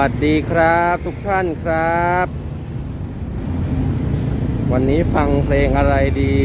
สวัสดีครับทุกท่านครับ วันนี้ฟังเพลงอะไรดี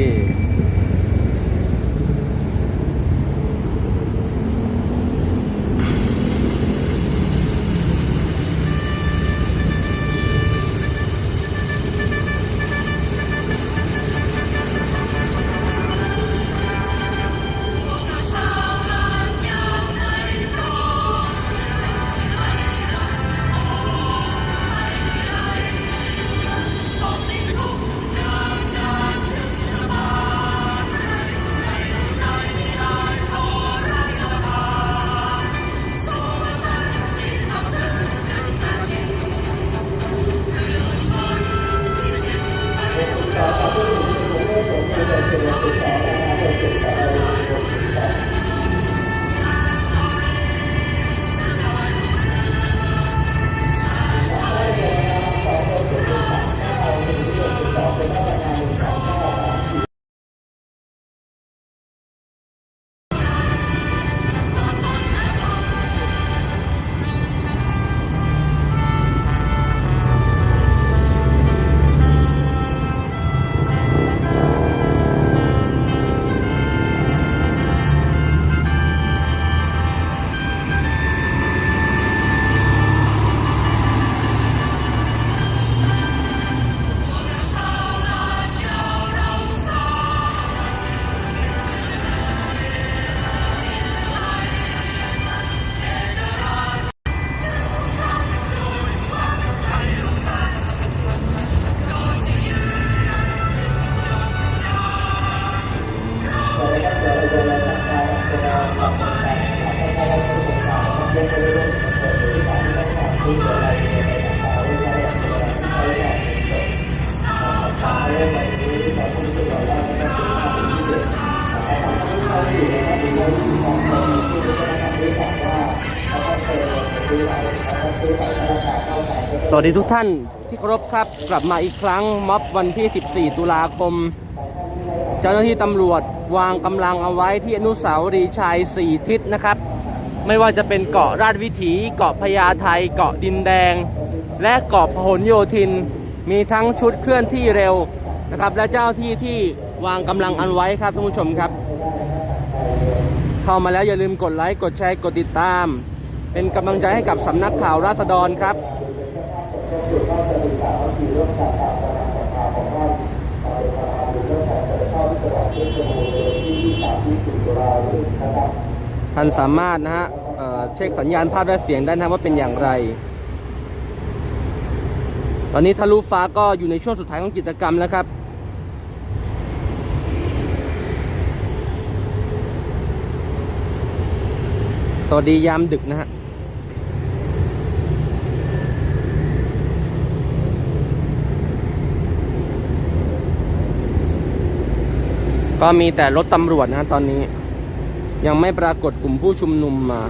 วัสดีทุกท่านที่เคารพครับกลับมาอีกครั้งม็อบวันที่ 14 ตุลาคม เจ้าหน้าที่ตำรวจวางกำลังเอาไว้ที่อนุสาวรีย์ชัย4 ทิศนะครับ ไม่ว่าจะเป็นเกาะราชวิถี เกาะพญาไทเกาะดินแดง และเกาะพหลโยธิน มีทั้งชุดเคลื่อนที่เร็วนะครับ และเจ้าที่ที่วางกำลังอันไว้ครับท่านผู้ชมครับ เข้ามาแล้วอย่าลืมกดไลค์กดแชร์กดติดตาม เป็นกำลังใจให้กับสำนักข่าวราษฎรครับ ท่านสามารถนะฮะเอ่อเช็คสัญญาณภาพและเสียงได้นะว่าเป็นอย่างไร ตอนนี้ทะลุฟ้าก็อยู่ในช่วงสุดท้ายของกิจกรรมแล้วครับสวัสดียามดึกนะฮะ ก็มีแต่รถตำรวจนะตอนนี้ ยังไม่ปรากฏกลุ่มผู้ชุมนุมมา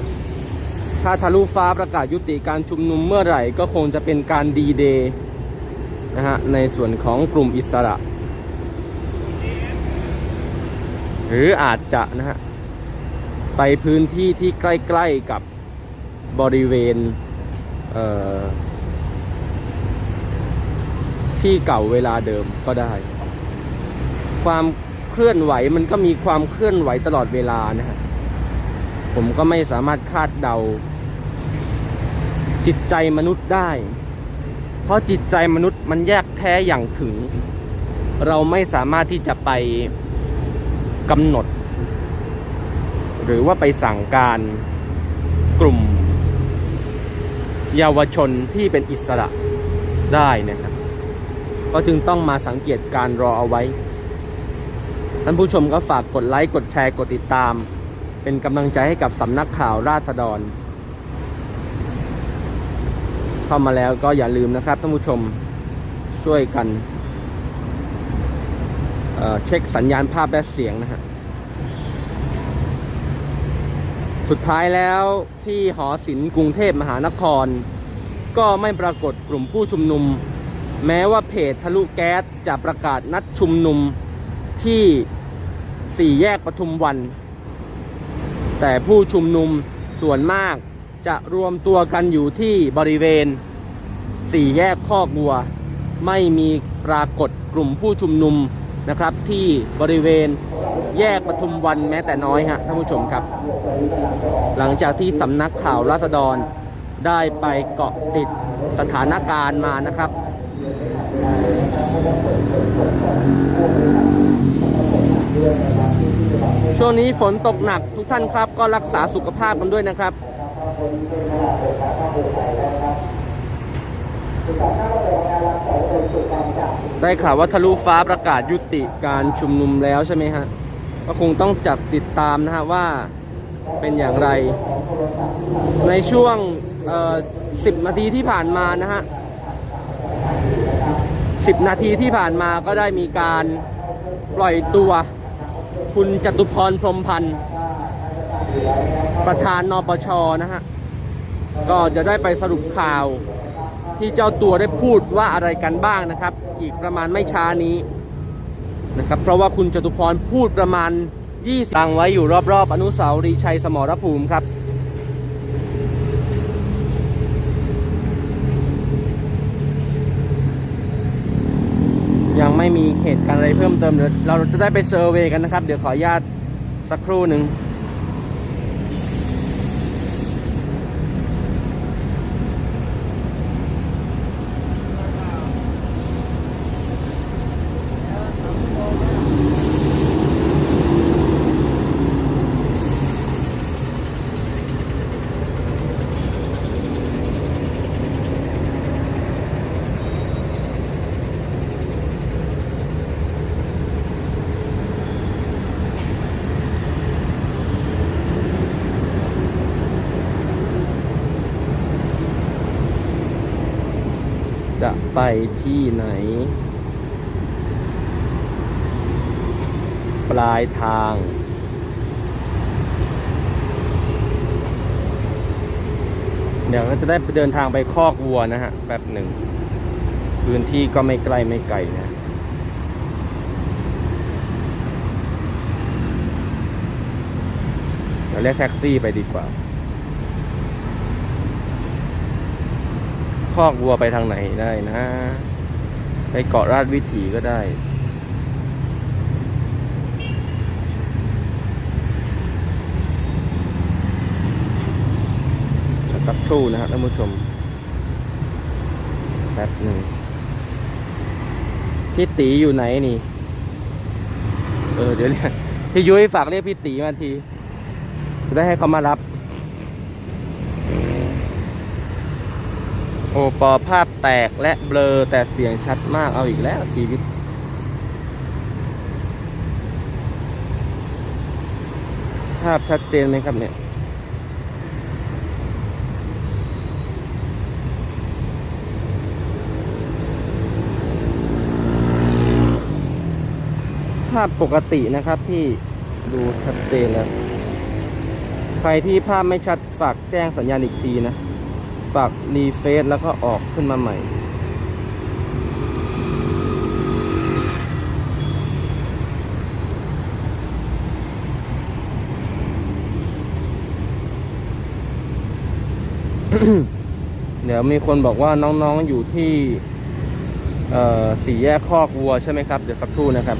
ถ้าทะลุฟ้าประกาศยุติการชุมนุมเมื่อไหร่ ก็คงจะเป็นการดีเดย์นะฮะในส่วนของกลุ่มอิสระ หรืออาจจะนะฮะไปพื้นที่ที่ใกล้ๆกับบริเวณเที่เก่าเวลาเดิมก็ได้ ความ เคลื่อนไหวมันก็มีความเคลื่อนไหวตลอดเวลานะฮะผมก็ไม่สามารถคาดเดา จิตใจมนุษย์ได้ เพราะจิตใจมนุษย์มันแยกแท้อย่างถึง เราไม่สามารถที่จะไปกำหนด หรือว่าไปสั่งการกลุ่ม เยาวชนที่เป็นอิสระได้นะครับ ก็จึงต้องมาสังเกตการรอเอาไว้ ท่านผู้ชมก็ฝากกดไลค์กดแชร์กดติดตาม เป็นกำลังใจให้กับสำนักข่าวราษฎร เข้ามาแล้วก็อย่าลืมนะครับท่านผู้ชมช่วยกันเเช็คสัญญาณภาพและเสียงนะฮะสุดท้ายแล้วที่หอศิลป์กรุงเทพมหานคร ก็ไม่ปรากฏกลุ่มผู้ชุมนุม แม้ว่าเพจทะลุแก๊สจะประกาศนัดชุมนุม ที่สี่แยกปทุมวัน แต่ผู้ชุมนุมส่วนมากจะรวมตัวกันอยู่ที่บริเวณสี่แยกคอกวัว ไม่มีปรากฏกลุ่มผู้ชุมนุมนะครับ ที่บริเวณแยกปทุมวันแม้แต่น้อยฮะท่านผู้ชมครับ หลังจากที่สำนักข่าวราษฎรได้ไปเกาะติดสถานการณ์มานะครับ ช่วงนี้ฝนตกหนักทุกท่านครับ ก็รักษาสุขภาพกันด้วยนะครับได้ข่าวว่าทะลุฟ้าประกาศยุติการชุมนุมแล้วใช่ไหมฮะ ก็คงต้องจับติดตามนะฮะว่าเป็นอย่างไร ในช่วงเอ่อ10นาทีที่ผ่านมานะฮะ10นาทีที่ผ่านมาก็ได้มีการปล่อยตัว คุณจตุพรพรมพันธ์ประธานนปชนะฮะ ก็จะได้ไปสรุปข่าวที่เจ้าตัวได้พูดว่าอะไรกันบ้างนะครับ อีกประมาณไม่ช้านี้นะครับ เพราะว่าคุณจตุพรพูดประมาณ 20ตั้งไว้อยู่รอบๆอนุสาวรีย์ชัยสมรภูมิครับ ไม่มีเหตุการณ์อะไรเพิ่มเติมเดี๋ยวเราจะได้ไปเซอร์เวย์กันนะครับ เดี๋ยวขออนุญาตสักครู่หนึ่ง จะไปที่ไหน ปลายทาง เดี๋ยวก็จะได้เดินทางไปคอกวัวนะฮะแป๊บหนึ่ง พื้นที่ก็ไม่ใกล้ไม่ไกลนะเดี๋ยวเรียกแท็กซี่ไปดีกว่า คอกวัวไปทางไหนได้นะไปเกาะราชวิถีก็ได้ สักครู่นะครับท่านผู้ชมแป๊บหนึ่งพี่ตีอยู่ไหนนี่ เออเดี๋ยวเรียกพี่ยุ้ยฝากเรียกพี่ตีมาที จะได้ให้เขามารับ โอปอภาพแตกและเบลอแต่เสียงชัดมากเอาอีกแล้วชีวิต ภาพชัดเจนไหมครับเนี่ยภาพปกตินะครับพี่ดูชัดเจนแล้ว ใครที่ภาพไม่ชัดฝากแจ้งสัญญาณอีกทีนะ ฝากรีเฟซแล้วก็ออกขึ้นมาใหม่เดี๋ยวมีคนบอกว่าน้องๆอยู่ที่สี่แยกคอกวัวใช่ไหมครับ เดี๋ยวสักครู่นะครับ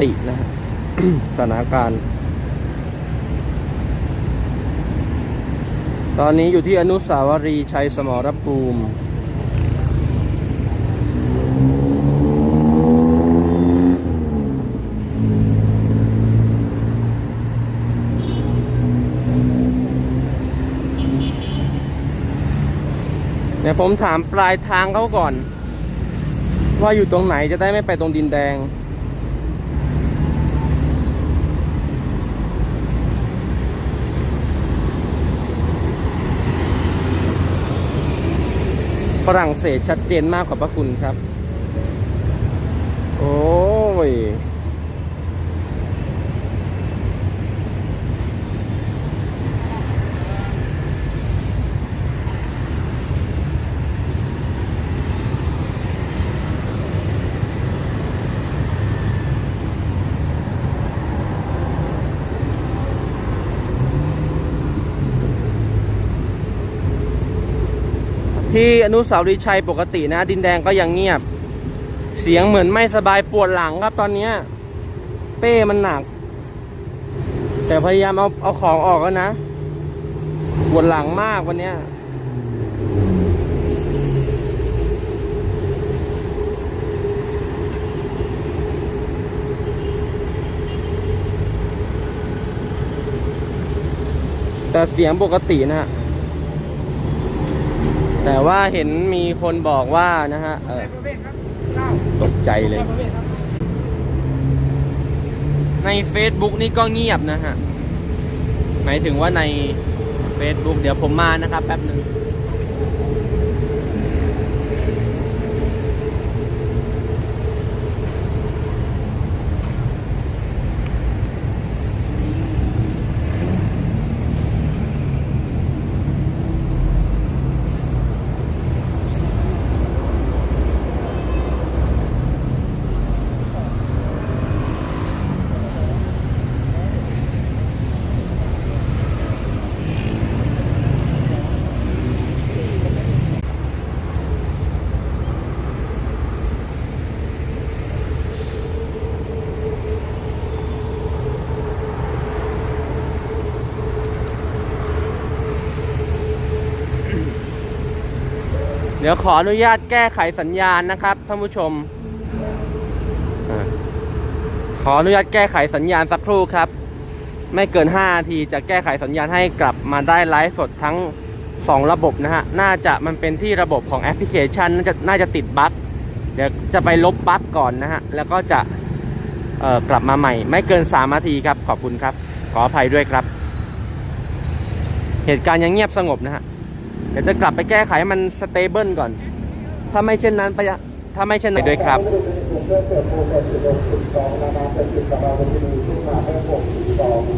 ตินะฮะสถานการณ์ ตอนนี้อยู่ที่อนุสาวรีย์ชัยสมรภูมิเดี๋ยวผมถามปลายทางเขาก่อน ว่าอยู่ตรงไหนจะได้ไม่ไปตรงดินแดง รั่งเศสชัดเจนมากขอบพระคุณครับ โอ้ย ที่อนุสาวรีย์ชัยปกตินะ ดินแดงก็ยังเงียบ เสียงเหมือนไม่สบายปวดหลังครับตอนนี้ เป้มันหนัก แต่พยายามเอาเอาของออกแล้วนะ ปวดหลังมากวันนี้แต่เสียงปกตินะฮะ แต่ว่าเห็นมีคนบอกว่านะฮะตกใจเลย ใน Facebook นี่ก็เงียบนะฮะ หมายถึงว่าใน Facebook เดี๋ยวผมมานะครับแป๊บหนึ่ง ดี๋ยวขออนุญาตแก้ไขสัญญาณนะครับท่านผู้ชมอขออนุญาตแก้ไขสัญญาณสักครู่ครับ ไม่เกิน5นาทีจะแก้ไขสัญญาณให้กลับมาได้ไลฟ์สดทั้ง 2 ระบบนะฮะ น่าจะมันเป็นที่ระบบของแอปพลิเคชัน น่าจะน่าจะติดบั๊กเดี๋ยวจะไปลบบั๊กก่อนนะฮะ แล้วก็จะกลับมาใหม่ ไม่เกิน 3 นาทีครับ ขอบคุณครับ ขออภัยด้วยครับ เหตุการณ์ยังเงียบสงบนะฮะ เดี๋ยวจะกลับไปแก้ไขให้มันสเตเบิลก่อน ถ้าไม่เช่นนั้นไปถ้าไม่เช่นนั้นด้วยครับ